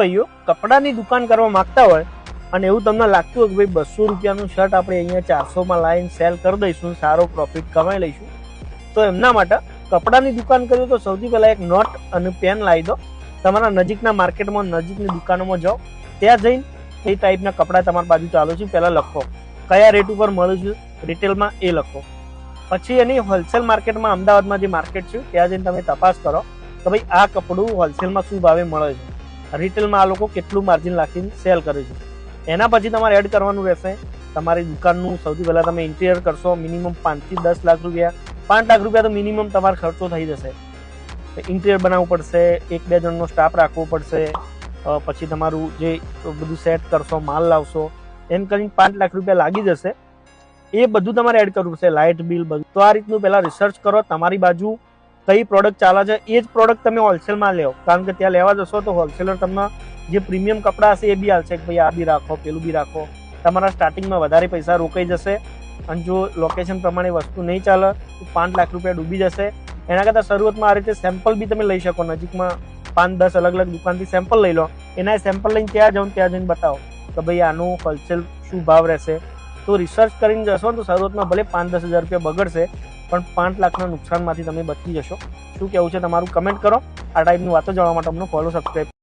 ભાઈઓ, કપડાની દુકાન કરવા માંગતા હોય અને એવું તમને લાગતું હોય કે ભાઈ બસો રૂપિયાનું શર્ટ આપણે અહીંયા ચારસોમાં લાવીને સેલ કરી દઈશું, સારો પ્રોફિટ કમાઈ લઈશું, તો એમના માટે કપડાની દુકાન કરીએ તો સૌથી પહેલાં એક નોટ અને પેન લાવી દો. તમારા નજીકના માર્કેટમાં, નજીકની દુકાનોમાં જાઓ, ત્યાં જઈને એ ટાઈપના કપડાં તમારી બાજુ ચાલુ છે, પહેલાં લખો. કયા રેટ ઉપર મળે છે રિટેલમાં એ લખો. પછી એની હોલસેલ માર્કેટમાં અમદાવાદમાં જે માર્કેટ છે, ત્યાં જઈને તમે તપાસ કરો કે ભાઈ આ કપડું હોલસેલમાં શું ભાવે મળે છે. રિટેલમાં આ લોકો કેટલું માર્જિન રાખીને સેલ કરે છે. એના પછી તમારે એડ કરવાનું રહેશે. તમારી દુકાનનું સૌથી પહેલાં તમે ઇન્ટિરિયર કરશો મિનિમમ પાંચથી દસ લાખ રૂપિયા. પાંચ લાખ રૂપિયા તો મિનિમમ તમારો ખર્ચો થઈ જશે. ઇન્ટિરિયર બનાવવું પડશે, એક બે જણનો સ્ટાફ રાખવો પડશે. પછી તમારું જે બધું સેટ કરશો, માલ લાવશો, એમ કરીને પાંચ લાખ રૂપિયા લાગી જશે. એ બધું તમારે એડ કરવું પડશે લાઇટ બિલ બધું. તો આ રીતનું પહેલાં રિસર્ચ કરો, તમારી બાજુ કઈ પ્રોડક્ટ ચાલે છે, એ જ પ્રોડક્ટ તમે હોલસેલમાં લેવો કારણ કે ત્યાં લેવા જશો તો હોલસેલર તમને જે પ્રીમિયમ કપડાં હશે એ બી હાલશે કે ભાઈ આ બી રાખો, પેલું બી રાખો. તમારા સ્ટાર્ટિંગમાં વધારે પૈસા રોકાઈ જશે અને જો લોકેશન પ્રમાણે વસ્તુ નહીં ચાલે તો પાંચ લાખ રૂપિયા ડૂબી જશે. એના કરતાં શરૂઆતમાં આ રીતે સેમ્પલ બી તમે લઈ શકો. નજીકમાં પાંચ, દસ અલગ અલગ દુકાનથી સેમ્પલ લઈ લો. એના સેમ્પલ લઈને ત્યાં જાઓ ત્યાં જઈને બતાવો કે ભાઈ આનું હોલસેલ શું ભાવ રહેશે? તો રિસર્ચ કરીને જશો તો શરૂઆતમાં ભલે પાંચ દસ હજાર રૂપિયા બગડશે, પણ પાંચ લાખના નુકસાનમાંથી તમે બચી જશો. શું કહેવું છે તમારું? કમેન્ટ કરો. આ ટાઈપની વાતો જાણવા માટે અમને ફોલો સબસ્ક્રાઈબ